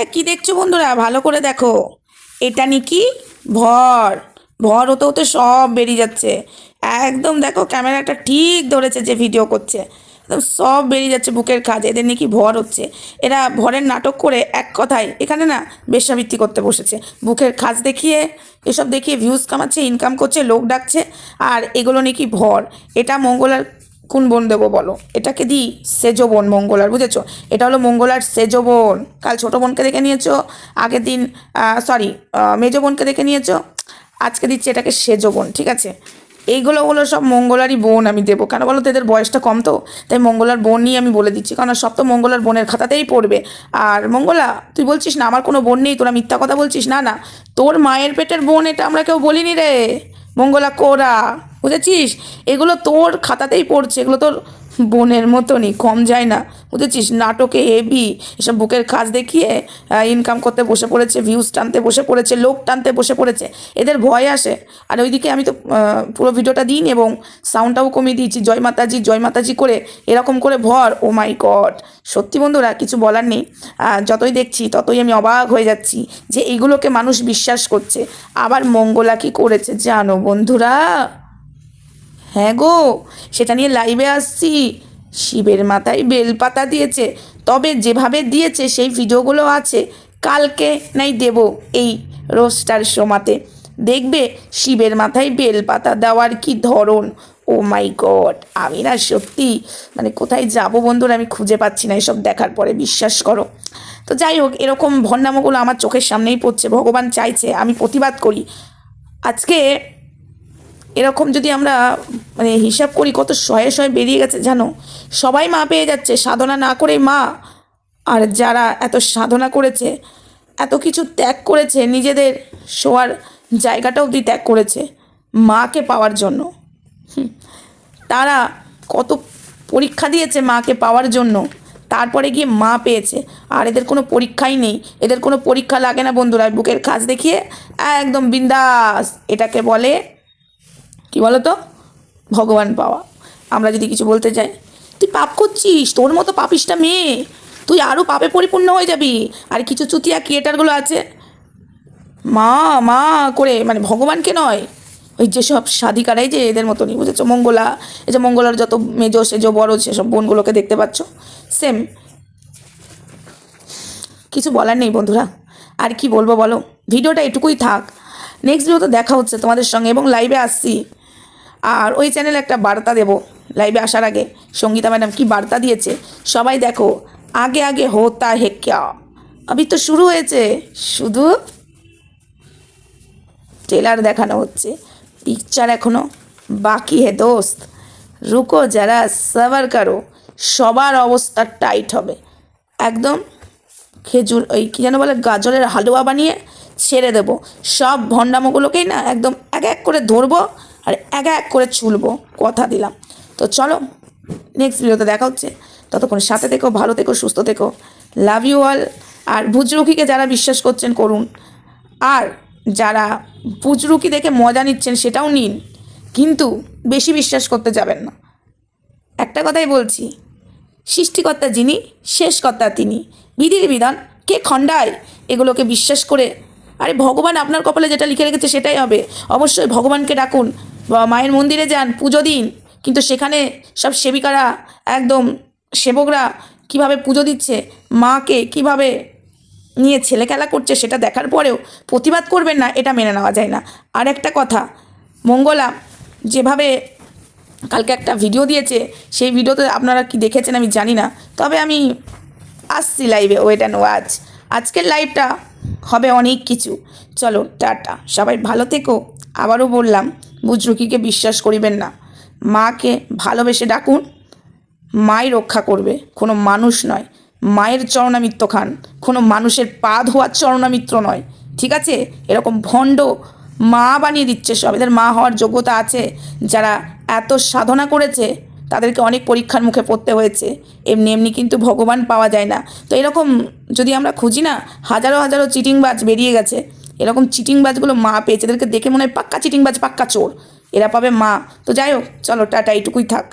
এটা কি দেখছ বন্ধুরা? ভালো করে দেখো। এটা নাকি ভর। ভর হতে হতে সব বেরিয়ে যাচ্ছে। একদম দেখো, ক্যামেরাটা ঠিক ধরেছে যে ভিডিও করছে। একদম সব বেরিয়ে যাচ্ছে বুকের কাজ। এদের নাকি ভর হচ্ছে। এরা ভরের নাটক করে এক কথায় এখানে না বেশাবৃত্তি করতে বসেছে। বুকের কাজ দেখিয়ে, এসব দেখিয়ে ভিউজ কামাচ্ছে ইনকাম করছে, লোক ডাকছে, আর এগুলো নাকি ভর। এটা মঙ্গলার কোন বোন দেবো বলো? এটাকে দিই সেজো বোন, মঙ্গলার, বুঝেছ? এটা হলো মঙ্গলার সেজো বোন। কাল ছোটো বোনকে দেখে নিয়েছো, আগের দিন সরি মেজো বোনকে দেখে নিয়েছো, আজকে দিচ্ছি এটাকে সেজো বোন, ঠিক আছে? এইগুলো হলো সব মঙ্গলারই বোন আমি দেবো। কেন বলো তো, এদের বয়সটা কম তো, তাই মঙ্গলার বোন নিয়ে আমি বলে দিচ্ছি। কারণ সব তো মঙ্গলার বোনের খাতাতেই পড়বে। আর মঙ্গলা, তুই বলছিস না, আমার কোনো বোন নেই, তোরা মিথ্যা কথা বলছিস? না না, তোর মায়ের পেটের বোন, এটা আমরা কেউ বলিনি রে। মঙ্গলা, কোরা। বুঝেছিস? এগুলো তোর খাতাতেই পড়ছে, এগুলো তোর বোনের মতনই, কম যায় না। বুঝেছিস? নাটকে হেভি এসব বুকের কাজ দেখিয়ে ইনকাম করতে বসে পড়েছে ভিউজ টানতে বসে পড়েছে, লোক টানতে বসে পড়েছে, এদের ভয় আসে। আর ওইদিকে আমি তো পুরো ভিডিওটা দিইনি এবং সাউন্ডটাও কমিয়ে দিয়েছি। জয় মাতাজি জয় মাতাজি করে, এরকম করে ভর ও মাই গড সত্যি বন্ধুরা, কিছু বলার নেই। যতই দেখছি, ততই আমি অবাক হয়ে যাচ্ছি যে এইগুলোকে মানুষ বিশ্বাস করছে। আবার মঙ্গলা কি করেছে জানো বন্ধুরা? হ্যাঁ গো, সেটা নিয়ে লাইভে আসছি। শিবের মাথায় বেলপাতা দিয়েছে। তবে যেভাবে দিয়েছে, সেই ভিডিওগুলো আছে, কালকে নাই দেব এই রোস্টার শোমাতে। দেখবে শিবের মাথায় বেলপাতা দেওয়ার কি ধরন? ও মাই গড আমি না সত্যি মানে কোথায় যাব বন্ধুরা, আমি খুঁজে পাচ্ছি না এসব দেখার পরে, বিশ্বাস করো। তো যাই হোক, এরকম ভণ্ডামোগুলো আমার চোখের সামনেই পড়ছে, ভগবান চাইছে, আমি প্রতিবাদ করি। আজকে এরকম যদি আমরা মানে হিসাব করি কত শয়ে শয়ে বেরিয়ে গেছে, জানো? সবাই মা পেয়ে যাচ্ছে, সাধনা না করে মা। আর যারা এত সাধনা করেছে, এত কিছু ত্যাগ করেছে, নিজেদের শোয়ার জায়গাটা অবধি ত্যাগ করেছে মাকে পাওয়ার জন্য। তারা কত পরীক্ষা দিয়েছে মাকে পাওয়ার জন্য, তারপরে গিয়ে মা পেয়েছে। আর এদের কোনো পরীক্ষাই নেই, এদের কোনো পরীক্ষা লাগে না বন্ধুরা বুকের কাজ দেখিয়ে একদম বিন্দাস, এটাকে বলে, কি বলো তো ভগবান পাওয়া। আমরা যদি কিছু বলতে যাই, তুই পাপ করছিস, তোর মতো পাপিসটা মেয়ে, তুই আরও পাপে পরিপূর্ণ হয়ে যাবি। আর কিছু চুতিয়া ক্রিয়েটারগুলো আছে। মা মা, করে মানে ভগবানকে নয়, ওই যেসব সাধিকারাই যে এদের মতনই, বুঝেছ? মঙ্গলা, এই যে মঙ্গলার যত মেজো, সেজো, বড়, সেসব বোনগুলোকে দেখতে পাচ্ছ সেম কিছু বলার নেই বন্ধুরা, আর কি বলব বলো? ভিডিওটা এটুকুই থাক। নেক্সট ভিডিও তো দেখা হচ্ছে তোমাদের সঙ্গে এবং লাইভে আসছি। আর ওই চ্যানেলে একটা বার্তা দেব লাইভে আসার আগে। সঙ্গীতা ম্যাডাম কি বার্তা দিয়েছে? সবাই দেখো, আগে আগে হোতা হে ক্যা আবি তো শুরু হয়েছে। শুধু ট্রেলার দেখানো হচ্ছে। পিকচার এখনও বাকি হে দোস্ত। রুকো যারা সাবার কারও। সবার অবস্থা টাইট হবে। একদম খেজুর, ওই কী যেন বলে, গাজরের হালুয়া বানিয়ে ছেড়ে দেবো। সব ভণ্ডামোগুলোকেই না একদম এক এক করে ধরবো। আর এক এক করে ছুলবো কথা দিলাম। তো চলো নেক্সট ভিডিওতে দেখা হচ্ছে। ততক্ষণ সাথে থেকো, ভালো থেকো, সুস্থ থেকো। লাভ ইউ অল আর ভুজরুখিকে যারা বিশ্বাস করছেন, করুন। আর যারা পুজরুকি দেখে মজা নিচ্ছেন, সেটাও নিন। কিন্তু বেশি বিশ্বাস করতে যাবেন না। একটা কথাই বলছি, সৃষ্টিকর্তা যিনি, শেষকর্তা তিনি। বিধির বিধান, কে খণ্ডায় এগুলোকে বিশ্বাস করে, আরে ভগবান আপনার কপালে যেটা লিখে রেখেছে সেটাই হবে। অবশ্যই ভগবানকে ডাকুন। বা মায়ের মন্দিরে যান, পুজো দিন। কিন্তু সেখানে সব সেবিকারা, একদম সেবকরা কীভাবে পুজো দিচ্ছে, মাকে কীভাবে নিয়ে ছেলে খেলা করছে সেটা দেখার পরেও প্রতিবাদ করবেন না, এটা মেনে নেওয়া যায় না। আর একটা কথা, মঙ্গলা যেভাবে কালকে একটা ভিডিও দিয়েছে, সেই ভিডিওতে আপনারা কি দেখেছেন আমি জানি না। তবে আমি আসছি লাইভে ওয়েট অ্যান্ড ওয়াচ আজকের লাইভটা হবে অনেক কিছু। চলো, টাটা। সবাই ভালো থেকো। আবারও বললাম বুজরুকিকে বিশ্বাস করিবেন না। মাকে ভালোবেসে ডাকুন, মাই রক্ষা করবে। কোনো মানুষ নয়। মায়ের চরণামিত্র খান। কোনো মানুষের পা ধোয়ার চরণামিত্র নয়। ঠিক আছে? এরকম ভণ্ড মা বানিয়ে দিচ্ছে সব। এদের মা হওয়ার যোগ্যতা আছে। যারা এত সাধনা করেছে, তাদেরকে অনেক পরীক্ষার মুখে পড়তে হয়েছে। এমনি এমনি কিন্তু ভগবান পাওয়া যায় না। তো এরকম যদি আমরা খুঁজি না, হাজারো হাজারো চিটিংবাজ বেরিয়ে গেছে। এরকম চিটিংবাজগুলো মা পেয়েছে। এদেরকে দেখে মনে হয় পাক্কা চিটিংবাজ, পাক্কা চোর। এরা পাবে মা। তো যাই হোক, চলো, টাটা, এইটুকুই থাক।